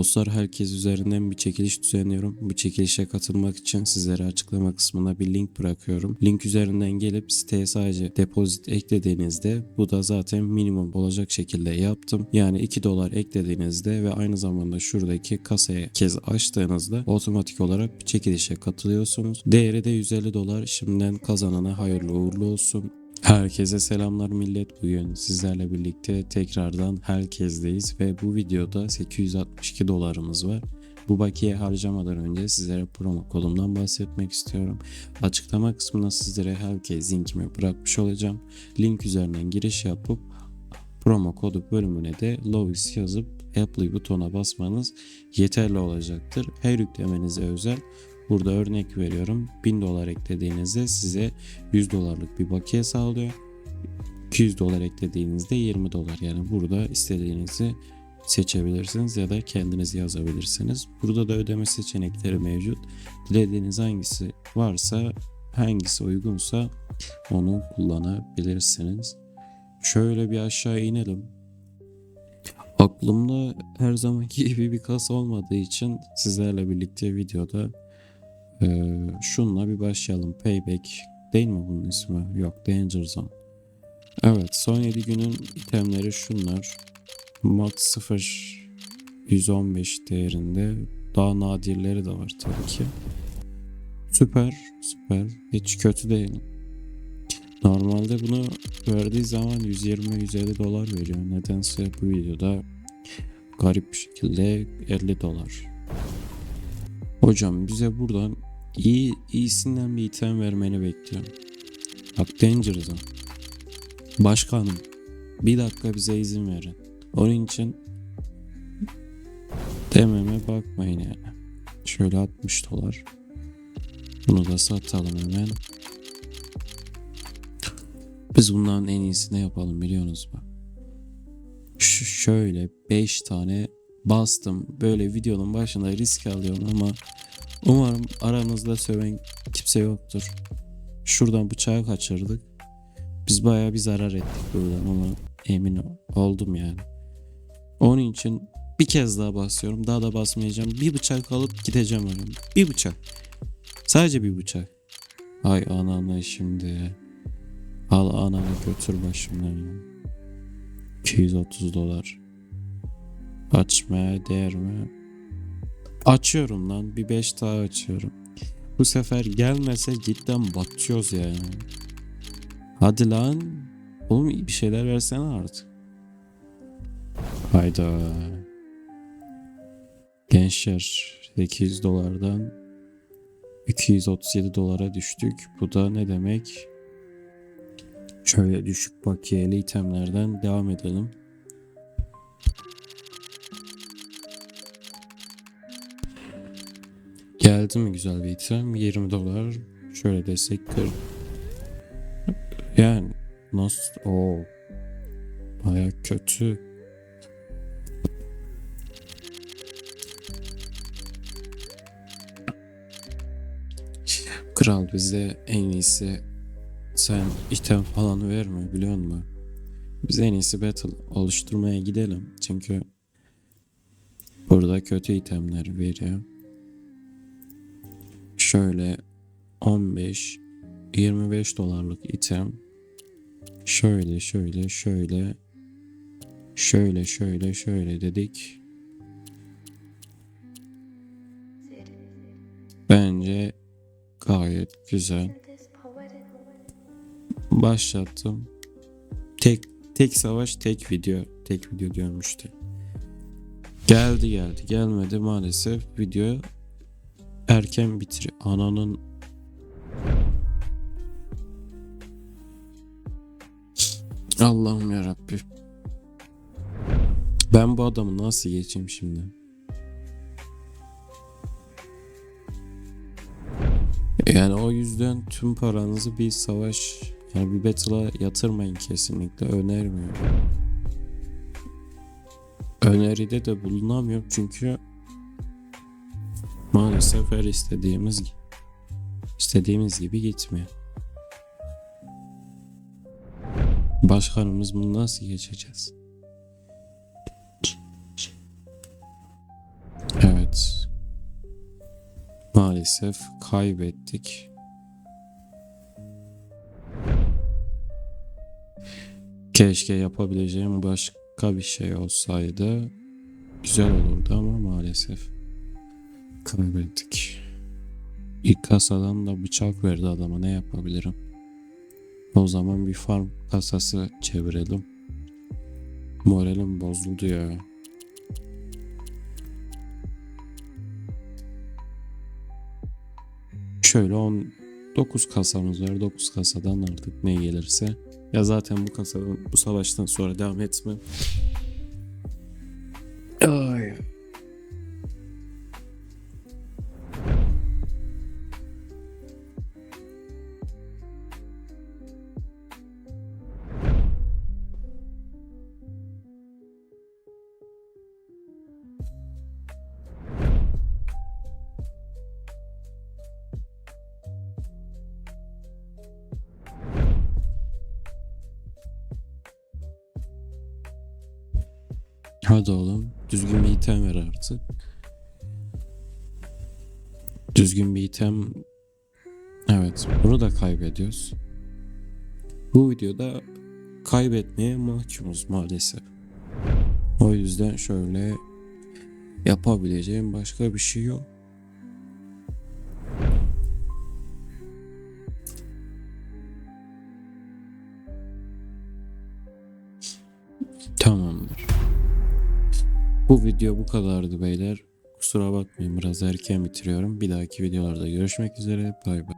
Dostlar herkes üzerinden bir çekiliş düzenliyorum. Bu çekilişe katılmak için sizlere açıklama kısmına bir link bırakıyorum. Link üzerinden gelip siteye sadece depozit eklediğinizde bu da zaten minimum olacak şekilde yaptım. Yani 2 dolar eklediğinizde ve aynı zamanda şuradaki kasaya kez açtığınızda otomatik olarak bir çekilişe katılıyorsunuz. Değeri de 150 dolar. Şimdiden kazanana hayırlı uğurlu olsun. Herkese selamlar millet. Bugün sizlerle birlikte tekrardan herkesdeyiz ve bu videoda 862 dolarımız var. Bu bakiye harcamadan önce sizlere promo kodumdan bahsetmek istiyorum. Açıklama kısmına sizlere herkes linkimi bırakmış olacağım. Link üzerinden giriş yapıp promo kodu bölümüne de Lovis yazıp Apply butona basmanız yeterli olacaktır. Her yüklemenize özel Burada örnek veriyorum 1000 dolar eklediğinizde size 100 dolarlık bir bakiye sağlıyor. 200 dolar eklediğinizde 20 dolar yani burada istediğinizi seçebilirsiniz ya da kendiniz yazabilirsiniz. Burada da ödeme seçenekleri mevcut. Dilediğiniz hangisi varsa hangisi uygunsa onu kullanabilirsiniz. Şöyle bir aşağı inelim. Aklımda her zamanki gibi bir kasa olmadığı için sizlerle birlikte videoda ee, şunla bir başlayalım. Payback değil mi bunun ismi? Yok Danger Zone. Evet son 7 günün itemleri şunlar. Mod 0 115 değerinde. Daha nadirleri de var tabii ki. Süper süper. Hiç kötü değil. Normalde bunu verdiği zaman 120-150 dolar veriyor. Nedense bu videoda garip bir şekilde 50 dolar. Hocam bize buradan iyi iyisinden bir item vermeni bekliyorum. Bak Danger'da. Başkanım bir dakika bize izin verin. Onun için dememe bakmayın yani. Şöyle 60 dolar. Bunu da satalım hemen. Biz bundan en iyisini yapalım biliyorsunuz mu? Ş- şöyle 5 tane bastım. Böyle videonun başında risk alıyorum ama umarım aranızda söven kimse yoktur. Şuradan bıçağı kaçırdık. Biz bayağı bir zarar ettik buradan ama emin oldum yani. Onun için bir kez daha basıyorum. Daha da basmayacağım. Bir bıçak alıp gideceğim öyle. Bir bıçak. Sadece bir bıçak. Ay ananı şimdi. Al ananı götür başımdan ya. 230 dolar. Açmaya değer mi? Açıyorum lan. Bir 5 daha açıyorum. Bu sefer gelmese cidden batıyoruz yani. Hadi lan. Oğlum bir şeyler versene artık. Hayda. Gençler 800 dolardan 237 dolara düştük. Bu da ne demek? Şöyle düşük bakiyeli itemlerden devam edelim. Geldi mi güzel bir item? 20 dolar. Şöyle desek 40. Yani nasıl? Oo. Baya kötü. Kral bize en iyisi sen item falan verme biliyor musun? Biz en iyisi battle oluşturmaya gidelim. Çünkü burada kötü itemler veriyor. Şöyle 15 25 dolarlık item şöyle şöyle şöyle şöyle şöyle şöyle dedik. Bence gayet güzel. Başlattım. Tek tek savaş tek video. Tek video diyorum. Geldi geldi gelmedi maalesef video erken bitir. Ananın Allah'ım ya Ben bu adamı nasıl geçeyim şimdi? Yani o yüzden tüm paranızı bir savaş yani bir battle'a yatırmayın kesinlikle önermiyorum. Öneride de bulunamıyorum çünkü her istediğimiz istediğimiz gibi gitmiyor. Başkanımız bunu nasıl geçeceğiz? Maalesef kaybettik. Keşke yapabileceğim başka bir şey olsaydı güzel olurdu ama maalesef kaybettik. İlk kasadan da bıçak verdi adama ne yapabilirim? O zaman bir farm kasası çevirelim. Moralim bozuldu ya. Şöyle 19 kasamız var. 9 kasadan artık ne gelirse. Ya zaten bu kasadan bu savaştan sonra devam etme. Ay. Hadi oğlum düzgün bir item ver artık. Düzgün bir item. Evet bunu da kaybediyoruz. Bu videoda kaybetmeye mahkumuz maalesef. O yüzden şöyle yapabileceğim başka bir şey yok. Tamamdır. Bu video bu kadardı beyler. Kusura bakmayın biraz erken bitiriyorum. Bir dahaki videolarda görüşmek üzere. Bay bay.